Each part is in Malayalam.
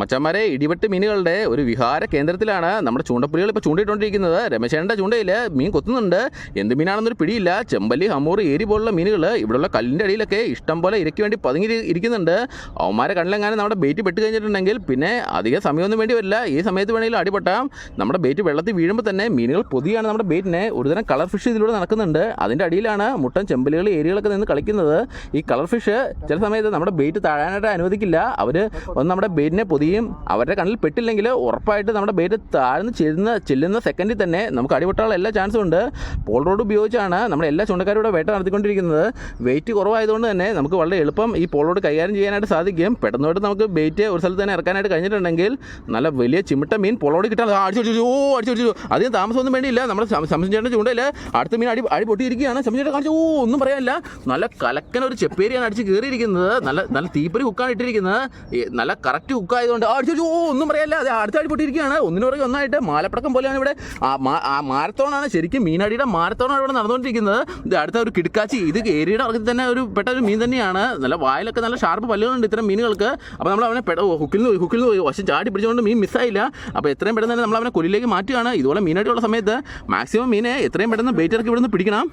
മച്ചന്മാരെ ഇടിവെട്ട് മീനുകളുടെ ഒരു വിഹാര കേന്ദ്രത്തിലാണ് നമ്മുടെ ചൂണ്ടപ്പുലികൾ ഇപ്പോൾ ചൂണ്ടിട്ടുകൊണ്ടിരിക്കുന്നത് രമേശേന്റെ ചൂണ്ടയിൽ മീൻ കൊത്തുന്നുണ്ട്. എന്ത് മീനാണെന്നൊരു പിടിയില്ല. ചെമ്പല്ലി ഹമൂർ ഏരി പോലുള്ള മീനുകൾ ഇവിടെയുള്ള കല്ലിന്റെ അടിയിലൊക്കെ ഇഷ്ടം പോലെ ഇരയ്ക്ക് വേണ്ടി പതുങ്ങി ഇരിക്കുന്നുണ്ട്. അവന്മാരെ കണ്ണിലെങ്ങാനും നമ്മുടെ ബേറ്റ് പെട്ട് കഴിഞ്ഞിട്ടുണ്ടെങ്കിൽ പിന്നെ അധിക സമയമൊന്നും വേണ്ടി വരില്ല. ഈ സമയത്ത് വേണമെങ്കിലും അടിപെട്ടാം. നമ്മുടെ ബേറ്റ് വെള്ളത്തിൽ വീഴുമ്പോൾ തന്നെ മീനുകൾ പൊതിയാണ് നമ്മുടെ ബേറ്റിനെ. ഒരുതരം കളർ ഫിഷ് ഇതിലൂടെ നടക്കുന്നുണ്ട്. അതിന്റെ അടിയിലാണ് മുട്ടൻ ചെമ്പലുകൾ ഏരികളൊക്കെ നിന്ന് കളിക്കുന്നത്. ഈ കളർ ഫിഷ് ചില സമയത്ത് നമ്മുടെ ബേറ്റ് താഴാനായിട്ട് അനുവദിക്കില്ല. അവർ ഒന്ന് നമ്മുടെ ബേറ്റിനെ പൊതിയും അവരുടെ കണ്ണിൽ പെട്ടില്ലെങ്കിൽ ഉറപ്പായിട്ട് നമ്മുടെ ബേറ്റ് താഴ്ന്ന് ചെല്ലുന്ന ചെല്ലുന്ന സെക്കൻഡിൽ തന്നെ നമുക്ക് അടിപൊട്ടാനുള്ള എല്ലാ ചാൻസും ഉണ്ട്. പോൾ റോഡ് ഉപയോഗിച്ചാണ് നമ്മുടെ എല്ലാ ചുണ്ടക്കാരുടെ വേട്ട നടത്തിക്കൊണ്ടിരിക്കുന്നത്. വെയിറ്റ് കുറവായതുകൊണ്ട് തന്നെ നമുക്ക് വളരെ എളുപ്പം ഈ പോൾ റോഡ് കൈകാര്യം ചെയ്യാനായിട്ട് സാധിക്കും. പെട്ടെന്നോട്ട് നമുക്ക് ബേറ്റ് ഒരു സ്ഥലത്ത് തന്നെ ഇറക്കാനായിട്ട് കഴിഞ്ഞിട്ടുണ്ടെങ്കിൽ നല്ല വലിയ ചിമിട്ട മീൻ പോൾ റോഡ് കിട്ടാൻ അടിച്ചു ഓ അടിച്ചു അധികം താമസമൊന്നും വേണ്ടിയില്ല. നമ്മുടെ സംശയിച്ചേട്ടന്റെ ചൂണ്ടയിൽ അടുത്ത മീൻ അടി അടി പൊട്ടിയിരിക്കുകയാണ്. സംശയിച്ചേട്ടൻ കാണിച്ചു ഓ ഒന്നും പറയാനില്ല. നല്ല കലക്കൻ ഒരു ചെപ്പേരിയാണ് അടിച്ച് കയറിയിരിക്കുന്നത് നല്ല നല്ല തീപ്പൊരി ഹുക്കാണ് ഇട്ടിരിക്കുന്നത്. നല്ല കറക്റ്റ് ഹുക്കായതുകൊണ്ട് ആ അടിച്ചു ഓ ഒന്നും പറയല്ല അത് അടുത്ത അടി പൊട്ടിയിരിക്കുകയാണ്. ഒന്നിനു പുറകെ ഒന്നായിട്ട് മാലപ്പടക്കം പോലെയാണ് ഇവിടെ. ആ മാരത്തോണാണ് ശരിക്കും മീനടിയുടെ മാരത്തോണാണ് ഇവിടെ നടന്നുകൊണ്ടിരിക്കുന്നത്. അടുത്ത ഒരു കിടക്കാച്ചി. ഇത് ഏരിയയുടെ അർത്ഥത്തിൽ തന്നെ ഒരു പെട്ട ഒരു മീൻ തന്നെയാണ്. നല്ല വായിലൊക്കെ നല്ല ഷാർപ്പ് പല്ലുകളുണ്ട് ഇത്തരം മീനുകൾക്ക്. അപ്പോൾ നമ്മൾ അവനെ ഹുക്കിൽ നിന്ന് ഹുക്കിൽ നിന്ന് വശം ചാടി പിടിച്ചുകൊണ്ട് മീൻ മിസ്സായില്ല. അപ്പോൾ എത്രയും പെട്ടെന്ന് തന്നെ നമ്മൾ അവനെ കൊല്ലിലേക്ക് മാറ്റുകയാണ്. ഇതുപോലെ മീനടിയുള്ള സമയത്ത് മാക്സിമം മീനെ എത്രയും പെട്ടെന്ന് ബേറ്റർക്ക് ഇവിടുന്ന് പിടിക്കണം.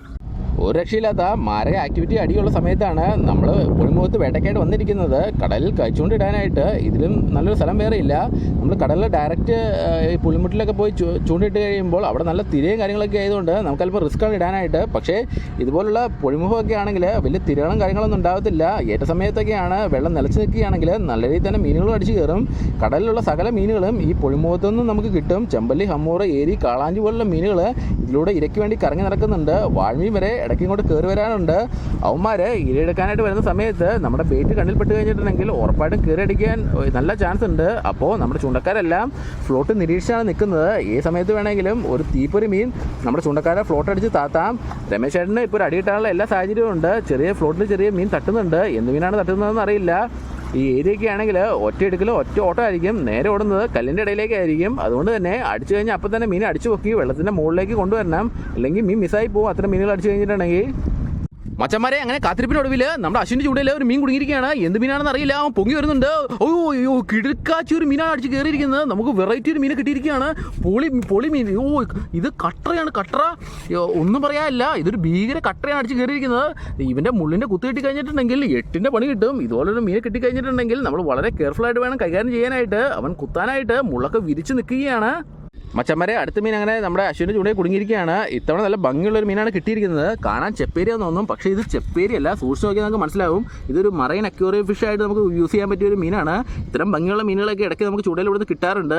ഒരു രക്ഷയില്ലാത്ത മാരക ആക്ടിവിറ്റി അടിയുള്ള സമയത്താണ് നമ്മൾ പുളിമുഖത്ത് വേട്ടയ്ക്കായിട്ട് വന്നിരിക്കുന്നത്. കടലിൽ കഴിച്ചുകൊണ്ടിടാനായിട്ട് ഇതിലും നല്ലൊരു സ്ഥലം വേറെ ഇല്ല നമ്മൾ കടലിൽ ഡയറക്റ്റ് ഈ പുളിമുട്ടിലൊക്കെ പോയി ചൂണ്ടിട്ട് കഴിയുമ്പോൾ അവിടെ നല്ല തിരയും കാര്യങ്ങളൊക്കെ ആയതുകൊണ്ട് നമുക്ക് അല്പം റിസ്ക്കാണ് ഇടാനായിട്ട്. പക്ഷേ ഇതുപോലുള്ള പുളിമുഖമൊക്കെ ആണെങ്കിൽ വലിയ തിരകളും കാര്യങ്ങളൊന്നും ഉണ്ടാകത്തില്ല ഏറ്റ സമയത്തൊക്കെയാണ് വെള്ളം നിലച്ച് നിൽക്കുകയാണെങ്കിൽ നല്ല രീതിയിൽ തന്നെ മീനുകൾ അടിച്ചു കയറും. കടലിലുള്ള സകല മീനുകളും ഈ പുളിമുഖത്തു നിന്നും നമുക്ക് കിട്ടും. ചെമ്പല്ലി ഹമ്മൂറ് ഏരി കാളാഞ്ചി പോലുള്ള മീനുകൾ ഇതിലൂടെ ഇരയ്ക്ക് വേണ്ടി കറങ്ങി നടക്കുന്നുണ്ട്. വാഴ്മീൻ വരെ ഇടയ്ക്ക് ഇങ്ങോട്ട് കയറി വരാനുണ്ട്. അവന്മാർ ഇരയെടുക്കാനായിട്ട് വരുന്ന സമയത്ത് നമ്മുടെ ബേറ്റ് കണ്ണിൽപ്പെട്ട് കഴിഞ്ഞിട്ടുണ്ടെങ്കിൽ ഉറപ്പായിട്ടും കയറി അടിക്കാൻ നല്ല ചാൻസ് ഉണ്ട്. അപ്പോൾ നമ്മുടെ ചൂണ്ടക്കാരെല്ലാം ഫ്ലോട്ട് നിരീക്ഷിച്ചാണ് നിൽക്കുന്നത്. ഈ സമയത്ത് വേണമെങ്കിലും ഒരു തീപ്പൊരി മീൻ നമ്മുടെ ചൂണ്ടക്കാരെ ഫ്ലോട്ട് അടിച്ച് താത്താം. രമേശ് ചേട്ടന് ഇപ്പോൾ ഒരു അടിയിട്ടാനുള്ള എല്ലാ സാഹചര്യവും ഉണ്ട്. ചെറിയ ഫ്ലോട്ടിൽ ചെറിയ മീൻ തട്ടുന്നുണ്ട്. എന്ത് മീനാണ് തട്ടുന്നതെന്ന് അറിയില്ല. ഈ ഏരിയയൊക്കെ ആണെങ്കിൽ ഒറ്റ എടുക്കൽ ഒറ്റ ഓട്ടമായിരിക്കും നേരെ ഓടുന്നത് കല്ലിന്റെ ഇടയിലേക്കായിരിക്കും അതുകൊണ്ട് തന്നെ അടിച്ചു കഴിഞ്ഞാൽ അപ്പം തന്നെ മീൻ അടിച്ചു പൊക്കി വെള്ളത്തിന്റെ മുകളിലേക്ക് കൊണ്ടുവരണം. അല്ലെങ്കിൽ മീൻ മിസ്സായി പോകും. അത്ര മീനുകൾ അടിച്ചു കഴിഞ്ഞിട്ടുണ്ടെങ്കിൽ. മച്ചന്മാരെ അങ്ങനെ കാത്തിരിപ്പിനൊടുവിൽ നമ്മുടെ അശ്വിന്റെ ചൂടയിൽ ഒരു മീൻ കുടുങ്ങിയിരിക്കുകയാണ്. എന്ത് മീനാണെന്ന് അറിയില്ല. അവൻ പൊങ്ങി വരുന്നുണ്ട്. ഓ അയ്യോ കിടുക്കാച്ചി ഒരു മീനാണ് അടിച്ച് കയറിയിരിക്കുന്നത്. നമുക്ക് വെറൈറ്റി ഒരു മീൻ കിട്ടിയിരിക്കുകയാണ്. പൊളി പൊളി മീൻ. ഓ ഇത് കട്ടറയാണ് കട്ടറ. ഒന്നും പറയാനില്ല. ഇതൊരു ഭീകര കട്ടറയാണ് അടിച്ച് കയറിയിരിക്കുന്നത്. ഇവന്റെ മുള്ളിന്റെ കുത്തി കിട്ടി കഴിഞ്ഞിട്ടുണ്ടെങ്കിൽ എട്ടിന്റെ പണി കിട്ടും. ഇതുപോലെ ഒരു മീനെ കിട്ടി കഴിഞ്ഞിട്ടുണ്ടെങ്കിൽ നമ്മൾ വളരെ കെയർഫുൾ ആയിട്ട് വേണം കൈകാര്യം ചെയ്യാനായിട്ട്. അവൻ കുത്താനായിട്ട് മുള്ളൊക്കെ വിരിച്ചു നിൽക്കുകയാണ്. മച്ചന്മാരെ അടുത്ത മീൻ അങ്ങനെ നമ്മുടെ അശ്വിന്റെ ചൂടയിൽ കുടുങ്ങിയിരിക്കുകയാണ്. ഇത്തവണ നല്ല ഭംഗിയുള്ള ഒരു മീനാണ് കിട്ടിയിരിക്കുന്നത്. കാണാൻ ചെപ്പേരിയാന്ന് തോന്നും പക്ഷേ ഇത് ചെപ്പേരിയല്ല സൂക്ഷിച്ച് നോക്കിയാൽ നമുക്ക് മനസ്സിലാവും. ഇതൊരു മറൈൻ അക്യൂറിയ ഫിഷ് ആയിട്ട് നമുക്ക് യൂസ് ചെയ്യാൻ പറ്റിയ ഒരു മീനാണ്. ഇത്തരം ഭംഗിയുള്ള മീനുകളൊക്കെ ഇടയ്ക്ക് നമുക്ക് ഇവിടുന്ന് കിട്ടാറുണ്ട്.